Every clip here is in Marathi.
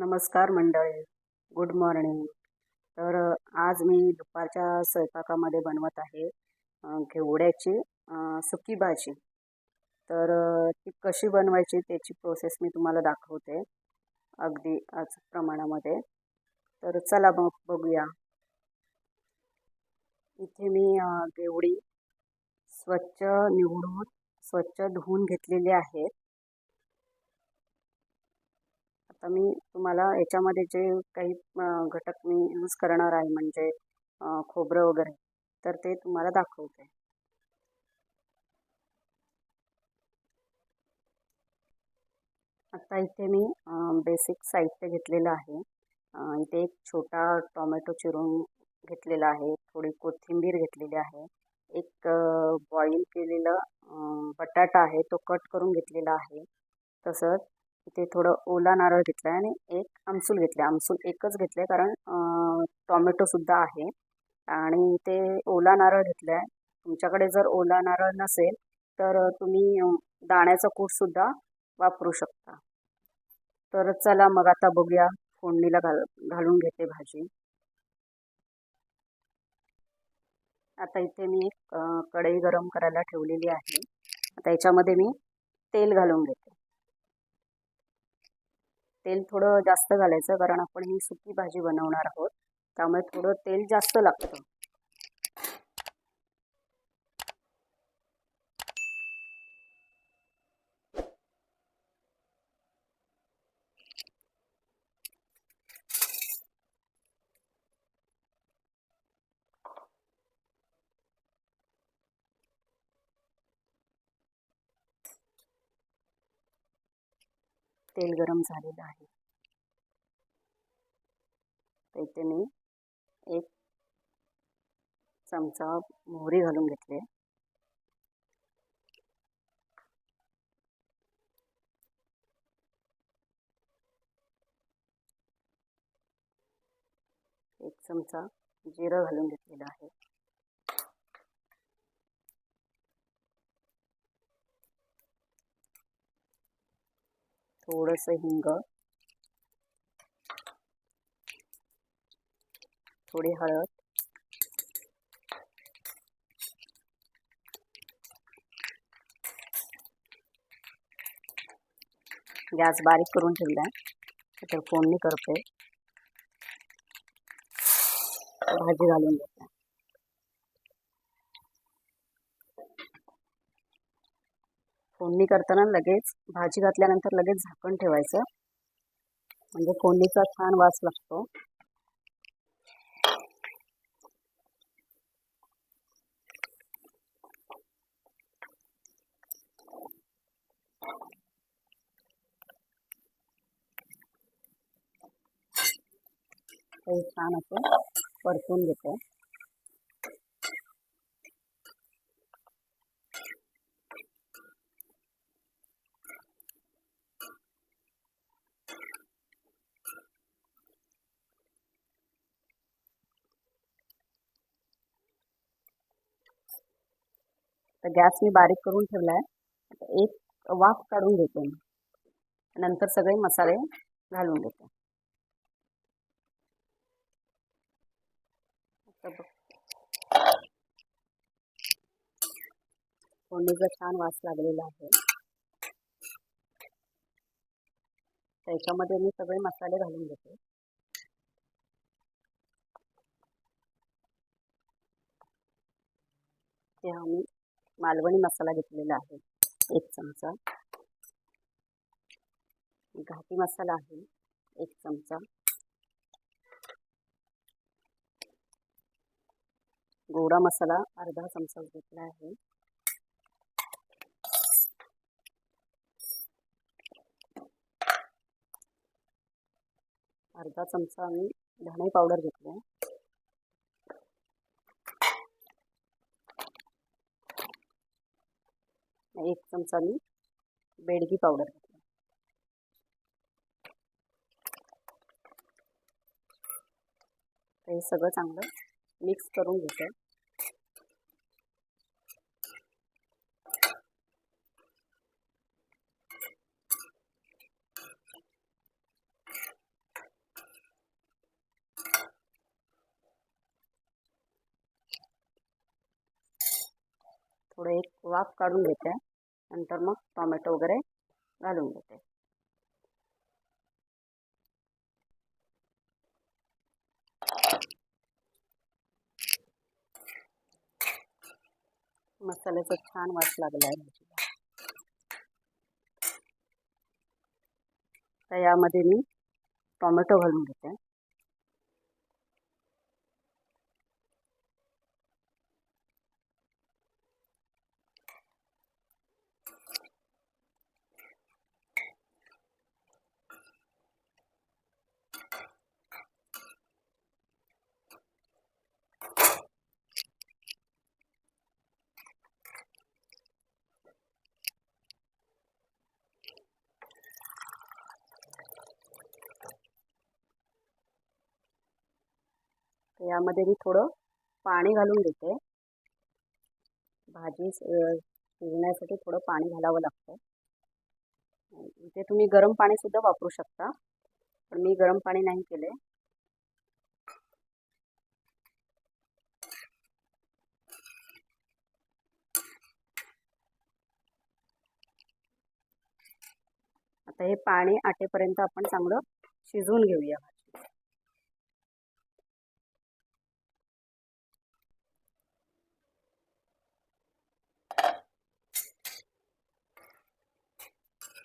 नमस्कार मंडळी. गुड मॉर्निंग तर आज मी दुपारच्या स्वयंपाकामध्ये बनवत आहे घेवड्याची सुकी भाजी. तर ती कशी बनवायची त्याची प्रोसेस मी तुम्हाला दाखवते अगदी अचूक प्रमाणामध्ये. तर चला मग बघूया. इथे मी घेवडी स्वच्छ निवडून स्वच्छ धुवून घेतलेली आहेत आता मी तुम्हाला याच्यामध्ये जे काही घटक मी यूज करणार आहे म्हणजे खोबरं वगैरे तर ते तुम्हाला दाखवते. आता इथे मी बेसिक साहित्य घेतलेलं आहे. इथे एक छोटा टोमॅटो चिरून घेतलेला आहे थोडी कोथिंबीर घेतलेली आहे एक बॉईल केलेलं बटाटा आहे तो कट करून घेतलेला आहे. तसंच इथे थोडं ओला नारळ घेतला आहे आणि एक आमसूल घेतला आहे आमसूल एकच घेतलं आहे कारण अ, टॉमॅटोसुद्धा आहे. आणि ते ओला नारळ घेतलं आहे तुमच्याकडे जर ओला नारळ नसेल तर तुम्ही दाण्याचा दाण्याचं कूटसुद्धा वापरू शकता. तर चला मग आता बघूया. फोडणीला घाल घालून घेते भाजी. आता इथे मी एक कढई गरम करायला ठेवलेली आहे. आता याच्यामध्ये मी तेल घालून घेते. तेल थोडं जास्त घालायचं कारण आपण ही सुकी भाजी बनवणार आहोत. त्यामुळे थोडं तेल जास्त लागतं. तेल गरम झालेलं आहे. तर इथे मी एक चमचा मोहरी घालून घेतले एक चमचा जिरं घालून घेतलेलं आहे. थोडंसं हिंग. थोडी हळद. गॅस बारीक करून ठेवला तर फोडणी करते भाजी घालून घेते फोडणी करताना लगेच भाजी घातल्यानंतर लगेच झाकण ठेवायचं. म्हणजे फोडणीचा छान वास लागतो. छान असं परतून घेतो. तर गॅस मी बारीक करून ठेवला आहे एक वाफ काढून घेते मी. नंतर सगळे मसाले घालून देते आता फोडणीचा छान वास लागलेला आहे. त्याच्यामध्ये मी सगळे मसाले घालून घेते. ते आम्ही मालवणी मसाला घेतलेला आहे. एक चमचा. घाटी मसाला आहे. एक चमचा. गोडा मसाला अर्धा चमचा घेतला आहे. अर्धा चमचा आम्ही धणे पावडर घेतले एक चमचा मी बेडगी पावडर. घेतला हे सगळं चांगलं मिक्स करून घेतो. थोडं एक वाफ काढून घेते. नंतर मग टॉमॅटो वगैरे घालून घेते. मसाल्याचा छान वास लागला आहे तर यामध्ये मी टॉमॅटो घालून घेते. यामध्ये मी थोडं पाणी घालून घेते भाजी शिजण्यासाठी थोडं पाणी घालावं लागतं. इथे तुम्ही गरम पाणीसुद्धा वापरू शकता पण मी गरम पाणी नाही केले आता हे पाणी आटेपर्यंत आपण चांगलं शिजवून घेऊया.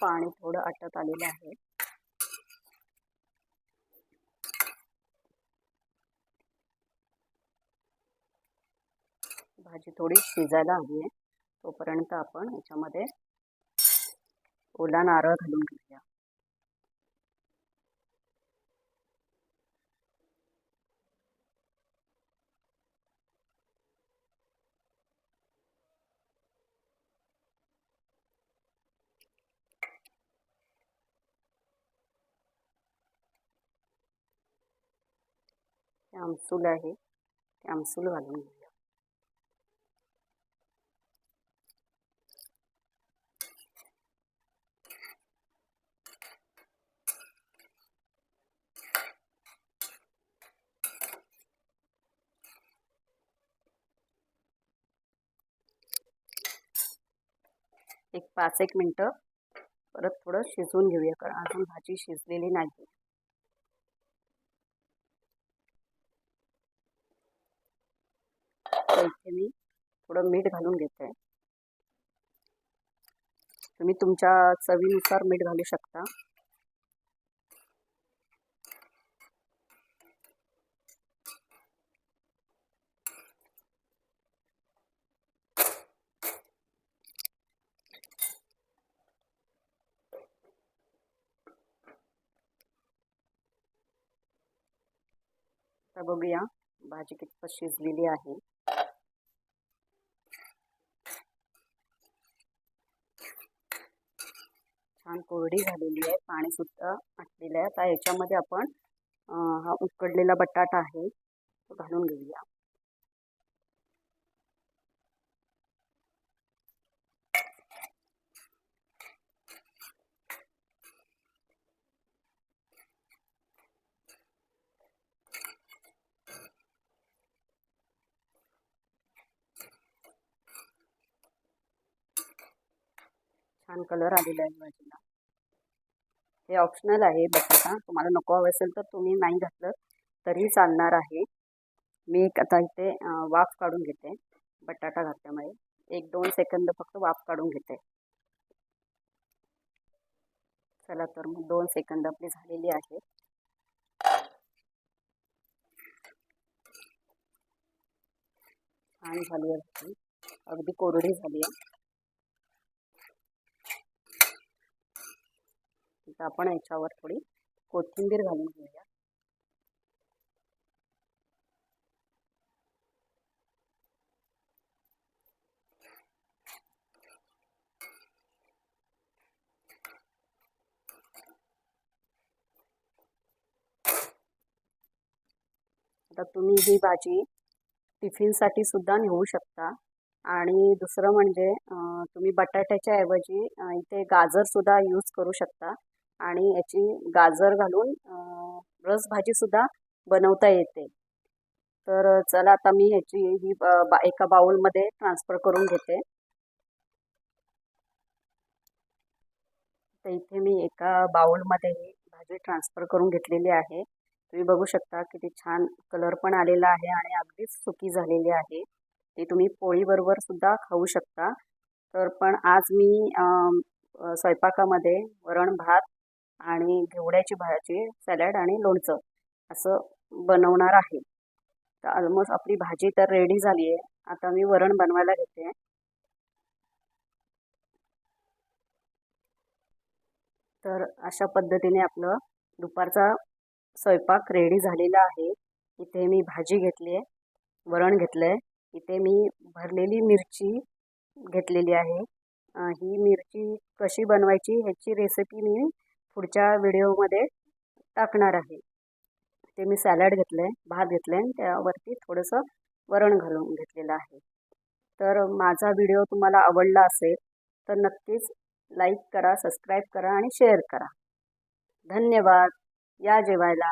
पाणी थोडं आटत आलेलं आहे. भाजी थोडी शिजायला हवी आहे. तोपर्यंत आपण याच्यामध्ये ओला नारळ घालून घेऊया. ते आमसूल आहे ते आमसूल घालून घेऊया. एक पाच एक मिनटं परत थोडं शिजवून घेऊया कारण अजून भाजी शिजलेली नाही इथे मी थोडं मीठ घालून घेते. तुम्ही चवीनुसार मीठ घालू शकता. बघूया भाजी कितपत शिजलेली आहे. छान कोरडी झालेली आहे पाणी सुद्धा आटलेलं आहे. आता याच्यामध्ये आपण हा उकडलेला बटाटा आहे तो घालून घेऊया. छान कलर आलेला आहे भाजीला हे ऑप्शनल आहे बटाटा तुम्हाला नको हवं असेल तर तुम्ही नाही घातलं तरी चालणार आहे. मी एक आता इथे वाफ काढून घेते बटाटा घातल्यामुळे. एक दोन सेकंद फक्त वाफ काढून घेते. चला तर मग दोन सेकंद आपली झालेली आहे. छान झाली आहे. अगदी कोरडी झाली आहे. तर आपण याच्यावर थोडी कोथिंबीर घालून घेऊया. आता तुम्ही ही भाजी टिफिनसाठी सुद्धा नेऊ शकता. आणि दुसरं म्हणजे तुम्ही बटाट्याच्या ऐवजी इथे गाजरसुद्धा यूज करू शकता. आणि याची गाजर घालून रस भाजीसुद्धा बनवता येते. तर चला आता मी ह्याची ही बा एका बाउलमध्ये ट्रान्सफर करून घेते. तर इथे मी एका बाउलमध्ये ही भाजी ट्रान्सफर करून घेतलेली आहे. तुम्ही बघू शकता किती छान कलर पण आलेला आहे आणि अगदीच सुकी झालेली आहे. ते तुम्ही पोळीबरोबर सुद्धा खाऊ शकता. तर पण आज मी स्वयंपाकामध्ये वरण भात आणि घेवड्याची भाजी सॅलड आणि लोणचं असं बनवणार आहे. तर ऑलमोस्ट आपली भाजी तर रेडी झाली आहे आता मी वरण बनवायला घेते. तर अशा पद्धतीने आपलं दुपारचा स्वयंपाक रेडी झालेला आहे. इथे मी भाजी घेतली आहे वरण घेतलं आहे. इथे मी भरलेली मिरची घेतलेली आहे. ही मिरची कशी बनवायची ह्याची रेसिपी मी पुढच्या व्हिडिओमध्ये टाकणार आहे. ते मी सॅलड घेतलं आहे भात घेतलं आहे त्यावरती थोडंसं वरण घालून घेतलेलं आहे. तर माझा व्हिडिओ तुम्हाला आवडला असेल तर नक्कीच लाईक करा सबस्क्राईब करा आणि शेअर करा. धन्यवाद. या जेवायला.